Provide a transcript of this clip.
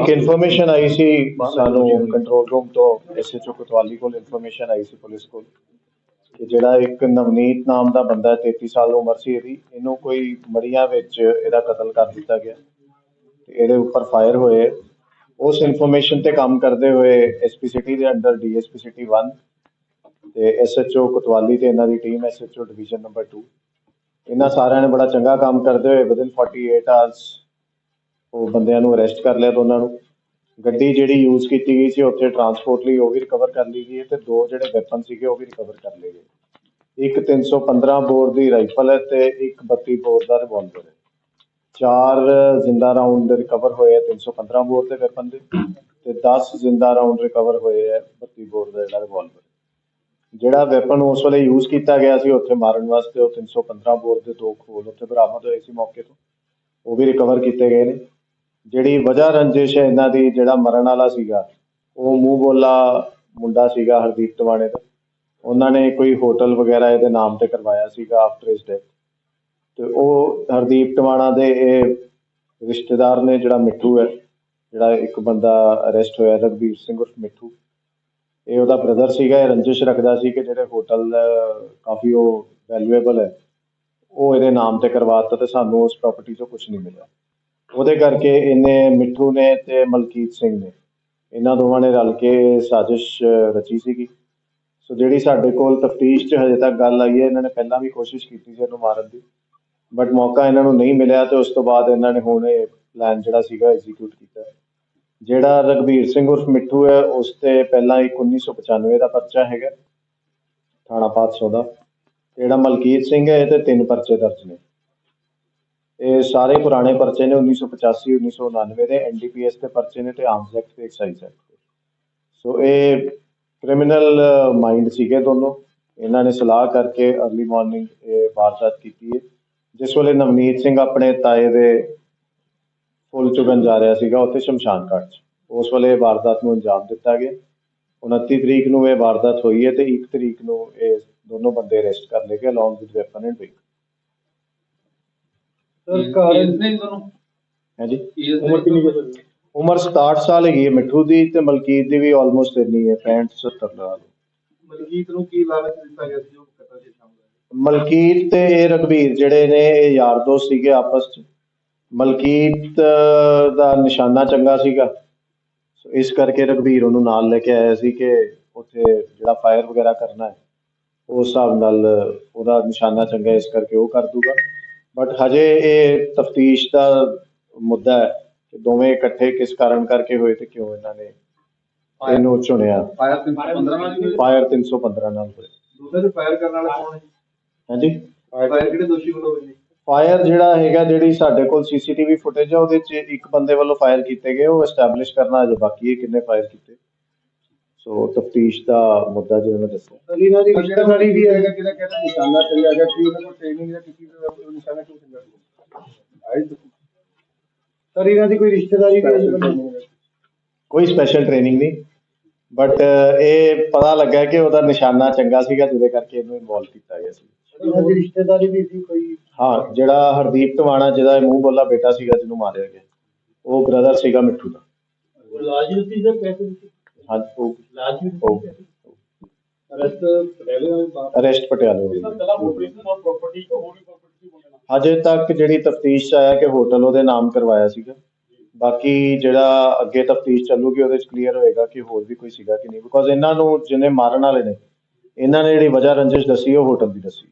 ਇੱਕ ਇਨਫੋਰਮੇਸ਼ਨ ਆਈ ਸੀ ਸਾਨੂੰ ਕੰਟਰੋਲ ਰੂਮ ਤੋਂ ਐਸਐਚਓ ਕੋਤਵਾਲੀ ਕੋਲ ਇਨਫੋਰਮੇਸ਼ਨ ਆਈ ਸੀ ਪੁਲਿਸ ਕੋਲ ਕਿ ਜਿਹੜਾ ਇੱਕ ਨਵਨੀਤ ਨਾਮ ਦਾ ਬੰਦਾ ਹੈ, 33 ਸਾਲ ਉਮਰ ਸੀ ਇਹਦੀ ਇਹਨੂੰ ਕੋਈ ਮੜੀਆਂ ਵਿੱਚ ਇਹਦਾ ਕਤਲ ਕਰ ਦਿੱਤਾ ਗਿਆ ਤੇ ਇਹਦੇ ਉੱਪਰ ਫਾਇਰ ਹੋਏ। ਉਸ ਇਨਫੋਰਮੇਸ਼ਨ ਤੇ ਕੰਮ ਕਰਦੇ ਹੋਏ ਐਸਪੀ ਸਿਟੀ ਦੇ ਅੰਡਰ ਡੀਐਸਪੀ ਸਿਟੀ 1 ਤੇ ਐਸਐਚਓ ਕੋਤਵਾਲੀ ਤੇ ਇਹਨਾਂ ਦੀ ਟੀਮ ਐਸਐਚਓ ਡਿਵੀਜ਼ਨ ਨੰਬਰ 2 ਇਹਨਾਂ ਸਾਰਿਆਂ ਨੇ ਬੜਾ ਚੰਗਾ ਕੰਮ ਕਰਦੇ ਹੋਏ ਵਿਦਿਨ 48 ਆਵਰਸ ਉਹ ਬੰਦਿਆਂ ਨੂੰ ਅਰੈਸਟ ਕਰ ਲਿਆ ਦੋਨਾਂ ਨੂੰ। ਗੱਡੀ ਜਿਹੜੀ ਯੂਜ਼ ਕੀਤੀ ਗਈ ਸੀ ਉੱਥੇ ਟਰਾਂਸਪੋਰਟ ਲਈ ਉਹ ਵੀ ਰਿਕਵਰ ਕਰ ਲਈ ਗਈ ਹੈ ਤੇ ਦੋ ਜਿਹੜੇ ਵੈਪਨ ਸੀਗੇ ਉਹ ਵੀ ਰਿਕਵਰ ਕਰ ਲਏ ਗਏ। ਇੱਕ 315 ਬੋਰ ਦੀ ਰਾਈਫਲ ਹੈ ਤੇ ਇੱਕ 32 ਬੋਰ ਦਾ ਰਿਵਾਲਵਰ ਹੈ। ਚਾਰ ਜ਼ਿੰਦਾ ਰਾਉਂਡ ਰਿਕਵਰ ਹੋਏ ਹੈ 315 ਬੋਰ ਦੇ ਵੈਪਨ ਦੇ ਤੇ 10 ਜ਼ਿੰਦਾ ਰਾਉਂਡ ਰਿਕਵਰ ਹੋਏ ਹੈ 32 ਬੋਰ ਦਾ ਜਿਹੜਾ ਰਿਵਾਲਵਰ ਜਿਹੜਾ ਵੈਪਨ ਉਸ ਵੇਲੇ ਯੂਜ਼ ਕੀਤਾ ਗਿਆ ਸੀ ਉੱਥੇ ਮਾਰਨ ਵਾਸਤੇ ਉਹ 315 ਬੋਰ ਦੇ ਦੋ ਖੋਲ ਉੱਥੇ ਬਰਾਮਦ ਹੋਏ ਸੀ ਮੌਕੇ ਤੋਂ। ਉਹ ਵੀ ਰਿਕਵਰ ਕੀਤੇ ਗਏ ਨੇ। ਜਿਹੜੀ ਵਜ੍ਹਾ ਰੰਜਿਸ਼ ਹੈ ਇਹਨਾਂ ਦੀ, ਜਿਹੜਾ ਮਰਨ ਵਾਲਾ ਸੀਗਾ, ਉਹ ਮੂੰਹ ਬੋਲਾ ਮੁੰਡਾ ਸੀਗਾ ਹਰਦੀਪ ਟਵਾਣੇ ਦਾ। ਉਹਨਾਂ ਨੇ ਕੋਈ ਹੋਟਲ ਵਗੈਰਾ ਇਹਦੇ ਨਾਮ ਤੇ ਕਰਵਾਇਆ ਸੀਗਾ ਆਫਟਰ ਇਸ ਡੈਥ ਤੇ ਉਹ ਹਰਦੀਪ ਟਵਾਣਾ ਦੇ ਇਹ ਰਿਸ਼ਤੇਦਾਰ ਨੇ ਜਿਹੜਾ ਮਿੱਠੂ ਹੈ, ਜਿਹੜਾ ਇੱਕ ਬੰਦਾ ਅਰੈਸਟ ਹੋਇਆ, ਰਘਬੀਰ ਸਿੰਘ ਉਰਫ ਮਿੱਠੂ। ਇਹ ਉਹਦਾ ਬ੍ਰਦਰ ਸੀਗਾ, ਇਹ ਰੰਜਿਸ਼ ਰੱਖਦਾ ਸੀ ਕਿ ਜਿਹੜੇ ਹੋਟਲ, ਕਾਫੀ ਉਹ ਵੈਲਿਊਏਬਲ ਹੈ, ਉਹ ਇਹਦੇ ਨਾਮ ਤੇ ਕਰਵਾਤਾ ਤੇ ਸਾਨੂੰ ਉਸ ਪ੍ਰਾਪਰਟੀ ਤੋਂ ਕੁਝ ਨਹੀਂ ਮਿਲਿਆ। ਉਹਦੇ ਕਰਕੇ ਇਹਨੇ ਮਿੱਠੂ ਨੇ ਤੇ ਮਲਕੀਤ ਸਿੰਘ ਨੇ, ਇਹਨਾਂ ਦੋਵਾਂ ਨੇ ਰਲ ਕੇ ਸਾਜ਼ਿਸ਼ ਰਚੀ ਸੀਗੀ। ਸੋ ਜਿਹੜੀ ਸਾਡੇ ਕੋਲ ਤਫਤੀਸ਼ 'ਚ ਹਜੇ ਤੱਕ ਗੱਲ ਆਈ ਹੈ, ਇਹਨਾਂ ਨੇ ਪਹਿਲਾਂ ਵੀ ਕੋਸ਼ਿਸ਼ ਕੀਤੀ ਸੀ ਇਹਨੂੰ ਮਾਰਨ ਦੀ, ਬਟ ਮੌਕਾ ਇਹਨਾਂ ਨੂੰ ਨਹੀਂ ਮਿਲਿਆ ਤੇ ਉਸ ਤੋਂ ਬਾਅਦ ਇਹਨਾਂ ਨੇ ਹੁਣ ਇਹ ਪਲਾਨ ਜਿਹੜਾ ਸੀਗਾ ਐਗਜ਼ੀਕਿਊਟ ਕੀਤਾ। ਜਿਹੜਾ ਰਘਬੀਰ ਸਿੰਘ ਉਰਫ ਮਿੱਠੂ ਹੈ, ਉਸ ਤੇ ਪਹਿਲਾਂ ਇੱਕ 1995 ਦਾ ਪਰਚਾ ਹੈਗਾ, ਥਾਣਾ ਪਾਤਸੋ ਦਾ। ਜਿਹੜਾ ਮਲਕੀਤ ਸਿੰਘ ਹੈ, ਇਹ ਤੇ ਤਿੰਨ ਪਰਚੇ ਦਰਜ ਨੇ। ਇਹ ਸਾਰੇ ਪੁਰਾਣੇ ਪਰਚੇ ਨੇ 1985 1999 ਦੇ ਐਨਡੀਪੀਐਸ ਦੇ ਪਰਚੇ ਨੇ ਤੇ ਆਰਮਸ ਐਕਟ ਤੇ ਐਕਸਾਈਜ਼ ਐਕਟ ਸੋ ਇਹ ਕ੍ਰਿਮੀਨਲ ਮਾਈਂਡ ਸੀਗੇ ਦੋਨੋਂ। ਇਹਨਾਂ ਨੇ ਸਲਾਹ ਕਰਕੇ अर्ਲੀ ਮਾਰਨਿੰਗ ਇਹ ਵਾਰਦਾਤ ਕੀਤੀ ਹੈ। ਜਿਸ ਵੇਲੇ ਨਵਨੀਤ ਸਿੰਘ ਆਪਣੇ ਤਾਏ ਦੇ ਫੁੱਲ ਚੁਗਣ ਜਾ ਰਿਹਾ ਸੀਗਾ ਉੱਥੇ ਸ਼ਮਸ਼ਾਨ ਘਾਟ 'ਚ। ਉਸ ਵੇਲੇ ਵਾਰਦਾਤ ਨੂੰ ਅੰਜਾਮ ਦਿੱਤਾ ਗਿਆ। 29 ਤਰੀਕ ਨੂੰ ਇਹ ਵਾਰਦਾਤ ਹੋਈ ਹੈ ਤੇ 1 ਤਰੀਕ ਨੂੰ ਇਹ ਦੋਨੋਂ ਬੰਦੇ ਅਰੈਸਟ ਕਰ ਲਏ ਗਏ ਅਲੋਂਗ ਵਿਦ ਵੈਪਨ ਐਂਡ ਵਿਕ ਸਰ ਕਾਰਨ ਨਹੀਂ ਤੁਹਾਨੂੰ? ਹਾਂਜੀ। ਇਸ ਉਮਰ ਕਿੰਨੀ ਕੁ ਹੈ ਉਮਰ 67 ਸਾਲ ਹੈਗੀ ਹੈ ਮਿੱਠੂ ਦੀ ਤੇ ਮਲਕੀਤ ਦੀ ਵੀ ਆਲਮੋਸਟ ਇੰਨੀ ਹੈ 65 70 ਸਾਲ। ਮਲਕੀਤ ਨੂੰ ਕੀ ਲਾਲਚ ਦਿੱਤਾ ਗਿਆ ਸੀ ਜੋ ਕਤਲ ਦੇ ਸਾਹਮਣੇ ਮਲਕੀਤ ਤੇ ਇਹ ਰਘਬੀਰ ਜਿਹੜੇ ਨੇ ਇਹ ਯਾਰ ਦੋਸਤ ਸੀਗੇ ਆਪਸ ਚ। ਮਲਕੀਤ ਦਾ ਨਿਸ਼ਾਨਾ ਚੰਗਾ ਸੀਗਾ। ਸੋ ਇਸ ਕਰਕੇ ਰਘਬੀਰ ਉਹਨੂੰ ਨਾਲ ਲੈ ਕੇ ਆਇਆ ਸੀ ਕਿ ਉੱਥੇ ਜਿਹੜਾ ਫਾਇਰ ਵਗੈਰਾ ਕਰਨਾ ਹੈ ਉਸ ਹਿਸਾਬ ਨਾਲ ਉਹਦਾ ਨਿਸ਼ਾਨਾ ਚੰਗਾ ਹੈ, ਇਸ ਕਰਕੇ ਉਹ ਕਰ ਦੂਗਾ। ਬਟ ਹਜੇ ਇਹ ਤਫਤੀਸ਼ ਦਾ ਮੁੱਦਾ ਹੈ ਕਿ ਦੋਵੇਂ ਇਕੱਠੇ ਕਿਸ ਕਾਰਨ ਕਰਕੇ ਹੋਏ ਤੇ ਕਿਉਂ ਇਹਨਾਂ ਨੇ ਇਹਨੂੰ ਚੁਣਿਆ। ਫਾਇਰ 315 ਨਾਲ ਜੀ ਫਾਇਰ 315 ਨਾਲ ਹੋਇਆ ਦੋਨਾਂ ਦੇ ਫਾਇਰ ਕਰਨ ਵਾਲਾ ਕੌਣ ਹੈ? ਹਾਂਜੀ? ਫਾਇਰ ਕਿਹੜੇ ਦੋਸ਼ੀ ਵੱਲੋਂ ਹੋਏ ਨੇ? ਫਾਇਰ ਜਿਹੜਾ ਹੈਗਾ ਜਿਹੜੀ ਸਾਡੇ ਕੋਲ ਸੀਸੀਟੀਵੀ ਫੁਟੇਜ ਆ ਉਹਦੇ 'ਚ ਇੱਕ ਬੰਦੇ ਵੱਲੋਂ ਫਾਇਰ ਕੀਤੇ ਗਏ ਉਹ ਐਸਟੈਬਲਿਸ਼ ਕਰਨਾ ਅਜੇ ਬਾਕੀ ਹੈ ਕਿੰਨੇ ਫਾਇਰ ਕੀਤੇ। ਸੋ ਤਫਤੀਸ਼ ਦਾ ਮੁੱਦਾ ਜਿਹੜਾ ਮੈਂ ਦੱਸਿਆ। ਇਹਨਾਂ ਦੀ ਰਿਸ਼ਤੇਦਾਰੀ ਵੀ ਹੈਗਾ ਕਿਹਦਾ ਕਹਿੰਦਾ ਨਿਸ਼ਾਨਾ ਚੱਲਿਆ ਗਿਆ ਕਿ ਉਹਨਾਂ ਕੋਲ ਟ੍ਰੇਨਿੰਗ ਦਾ ਕਿਸੇ ਦਾ ਨਿਸ਼ਾਨਾ ਕਿਉਂ ਚੱਲਿਆ ਆਈ ਸਰ ਇਹਨਾਂ ਦੀ ਕੋਈ ਰਿਸ਼ਤੇਦਾਰੀ ਵੀ ਕੋਈ ਸਪੈਸ਼ਲ ਟ੍ਰੇਨਿੰਗ ਨਹੀਂ। ਬਟ ਇਹ ਪਤਾ ਲੱਗਾ ਕਿ ਉਹਦਾ ਨਿਸ਼ਾਨਾ ਚੰਗਾ ਸੀਗਾ ਜਿਹਦੇ ਕਰਕੇ ਇਹਨੂੰ ਇਨਵੋਲਵ ਕੀਤਾ ਗਿਆ ਸੀ। ਇਹਨਾਂ ਦੀ ਰਿਸ਼ਤੇਦਾਰੀ ਵੀ ਸੀ ਕੋਈ ਹਾਂ ਜਿਹੜਾ ਹਰਦੀਪ ਟਵਾਣਾ ਜਿਹਦਾ ਇਹ ਮੂੰਹ ਬੋਲਾ ਬੇਟਾ ਸੀਗਾ ਜਿਹਨੂੰ ਮਾਰਿਆ ਗਿਆ। ਉਹ ਬ੍ਰਦਰ ਸੀਗਾ ਮਿੱਠੂ ਦਾ। ਲਾਜੀ ਸੀ ਜਾਂ ਪੈਸੇ ਸੀ ਹਾਂ ਉਹ ਲਾਜੀ ਉਹ ਅਰਸਤ ਰੈਲੇ ਬਾਤ ਅਰੈਸਟ ਪਟਿਆਲੇ ਹੋਈ ਕਲਾ ਆਪਰੇਸ਼ਨ ਔਰ ਪ੍ਰਾਪਰਟੀ ਕੋ ਹੋਰ ਵੀ ਪ੍ਰਾਪਰਟੀ ਬੋਲਣਾ। ਹਜੇ ਤੱਕ ਜਿਹੜੀ ਤਫਤੀਸ਼ ਆਇਆ ਕਿ ਹੋਟਲ ਉਹਦੇ ਨਾਮ ਕਰਵਾਇਆ ਸੀਗਾ। ਬਾਕੀ ਜਿਹੜਾ ਅੱਗੇ ਤਫਤੀਸ਼ ਚੱਲੂਗੀ ਉਹਦੇ ਚ ਕਲੀਅਰ ਹੋਏਗਾ ਕਿ ਹੋਰ ਵੀ ਕੋਈ ਸੀਗਾ ਕਿ ਨਹੀਂ। ਬਿਕੋਜ਼ ਇਹਨਾਂ ਨੂੰ ਜਿਹਨੇ ਮਾਰਨ ਵਾਲੇ ਨੇ ਇਹਨਾਂ ਨੇ ਜਿਹੜੀ ਵਜ੍ਹਾ ਰੰਜਿਸ਼ ਦੱਸੀ ਉਹ ਹੋਟਲ ਦੀ ਦੱਸੀ।